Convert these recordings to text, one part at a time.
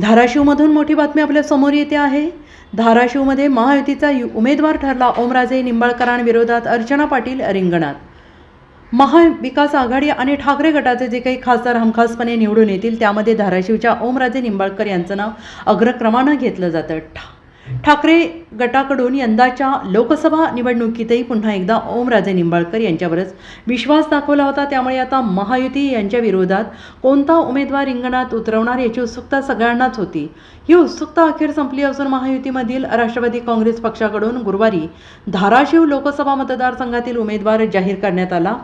धाराशिवमधून मोठी बातमी आपल्यासमोर येते आहे. धाराशिवमध्ये महायुतीचा यु- उमेदवार ठरला ओमराजे निंबाळकरांविरोधात अर्चना पाटील रिंगणात. महाविकास आघाडी आणि ठाकरे गटाचे जे काही खासदार हमखासपणे निवडून येतील त्यामध्ये धाराशिवच्या ओमराजे निंबाळकर यांचं नाव अग्रक्रमानं घेतलं जातं. ठा ठाकरे गटाकडून यंदाच्या लोकसभा निवडणुकीतही पुन्हा एकदा ओमराजे निंबाळकर यांच्यावरच विश्वास दाखवला होता. त्यामुळे आता महायुती यांच्या विरोधात कोणता उमेदवार रिंगणात उतरवणार याची उत्सुकता सगळ्यांनाच होती. ही उत्सुकता अखेर संपली असून महायुतीमधील राष्ट्रवादी काँग्रेस पक्षाकडून गुरुवारी धाराशिव लोकसभा मतदारसंघातील उमेदवार जाहीर करण्यात आला.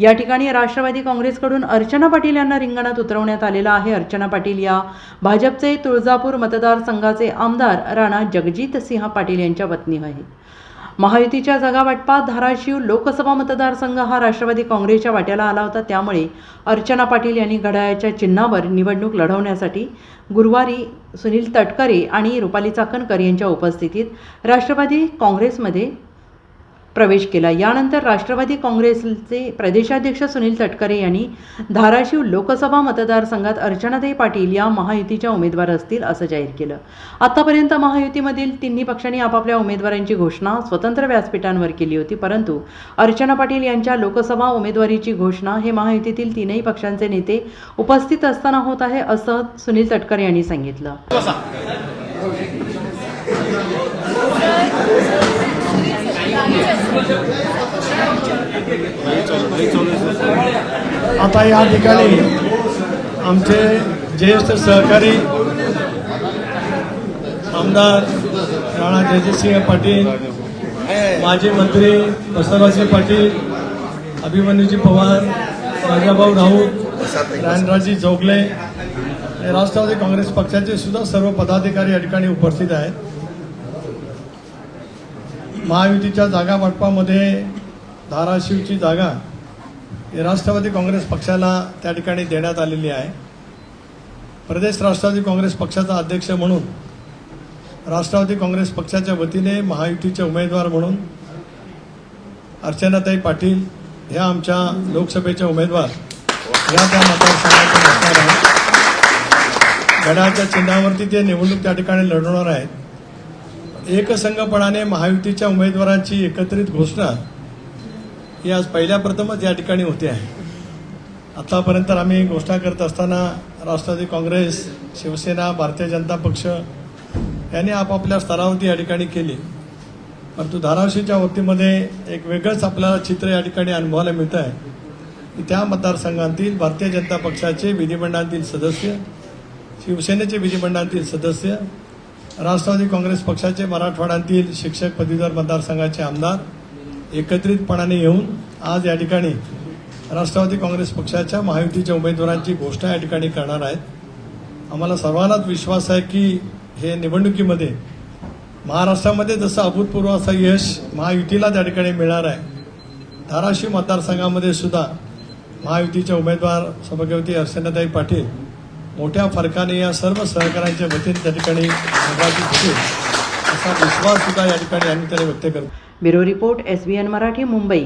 या ठिकाणी राष्ट्रवादी काँग्रेसकडून अर्चना पाटील यांना रिंगणात उतरवण्यात आलेलं आहे. अर्चना पाटील या भाजपचे तुळजापूर मतदारसंघाचे आमदार राणा जगजित सिंह पाटील यांच्या पत्नी आहे. महायुतीच्या जागा वाटपात धाराशिव लोकसभा मतदारसंघ हा राष्ट्रवादी काँग्रेसच्या वाट्याला आला होता. त्यामुळे अर्चना पाटील यांनी घड्याळ्याच्या चिन्हावर निवडणूक लढवण्यासाठी गुरुवारी सुनील तटकरे आणि रुपाली चाकणकर यांच्या उपस्थितीत राष्ट्रवादी काँग्रेसमध्ये प्रवेश केला. यानंतर राष्ट्रवादी काँग्रेसचे प्रदेशाध्यक्ष सुनील तटकरे यांनी धाराशिव लोकसभा मतदारसंघात अर्चनाताई पाटील या महायुतीच्या उमेदवार असतील असं जाहीर केलं. आतापर्यंत महायुतीमधील तिन्ही पक्षांनी आपापल्या उमेदवारांची घोषणा स्वतंत्र व्यासपीठांवर केली होती परंतु अर्चना पाटील यांच्या लोकसभा उमेदवारीची घोषणा हे महायुतीतील तीनही पक्षांचे नेते उपस्थित असताना होत आहे असं सुनील तटकरे यांनी सांगितलं. आता या ठिकाणी आमचे ज्येष्ठ सहकारी आमदार राणा जयजितसिंह पाटील माजी मंत्री बसवराजसिंह पाटील अभिमन्यूजी पवार राजाभाऊ राऊत रानराजी जोगले हे राष्ट्रवादी काँग्रेस पक्षाचे सुद्धा सर्व पदाधिकारी या ठिकाणी उपस्थित आहेत. महायुतीच्या जागा वाटपामध्ये धाराशिवची जागा राष्ट्रवादी काँग्रेस पक्षाला त्या ठिकाणी देण्यात आलेली आहे. प्रदेश राष्ट्रवादी काँग्रेस पक्षाचा अध्यक्ष म्हणून राष्ट्रवादी काँग्रेस पक्षाच्या वतीने महायुतीचे उमेदवार म्हणून अर्चनाताई पाटील ह्या आमच्या लोकसभेच्या उमेदवार. या त्या मतदारसंघाचे असणार आहेत. गडाच्या चिन्हावरती ते निवडणूक त्या ठिकाणी लढवणार आहेत. एकसंघपणाने महायुतीच्या उमेदवारांची एकत्रित घोषणा ही आज पहिल्या प्रथमच या ठिकाणी होते आहे. आतापर्यंत आम्ही घोषणा करत असताना राष्ट्रवादी काँग्रेस शिवसेना भारतीय जनता पक्ष यांनी आपापल्या स्तरावरती या ठिकाणी केली. परंतु धाराशिवच्या वतीमध्ये एक वेगळंच आपल्याला चित्र या ठिकाणी अनुभवायला मिळतं आहे की त्या मतदारसंघातील भारतीय जनता पक्षाचे विधिमंडळातील सदस्य शिवसेनेचे विधिमंडळातील सदस्य राष्ट्रवादी काँग्रेस पक्षाचे मराठवाड्यातील शिक्षक पदवीधर मतदारसंघाचे आमदार एकत्रितपणाने येऊन आज या ठिकाणी राष्ट्रवादी काँग्रेस पक्षाच्या महायुतीच्या उमेदवारांची घोषणा या ठिकाणी करणार आहेत. आम्हाला सर्वांनाच विश्वास आहे की हे निवडणुकीमध्ये महाराष्ट्रामध्ये जसं अभूतपूर्व असं यश महायुतीला त्या ठिकाणी मिळणार आहे. धाराशिव मतदारसंघामध्ये सुद्धा महायुतीचे उमेदवार सभागवती अर्चनाताई पाटील मोठ्या फरकाने या सर्व सहकाऱ्यांच्या वतीने त्या ठिकाणी असा विश्वास सुद्धा या ठिकाणी आम्ही त्याला व्यक्त करतो. Bureau report S B N Marathi Mumbai.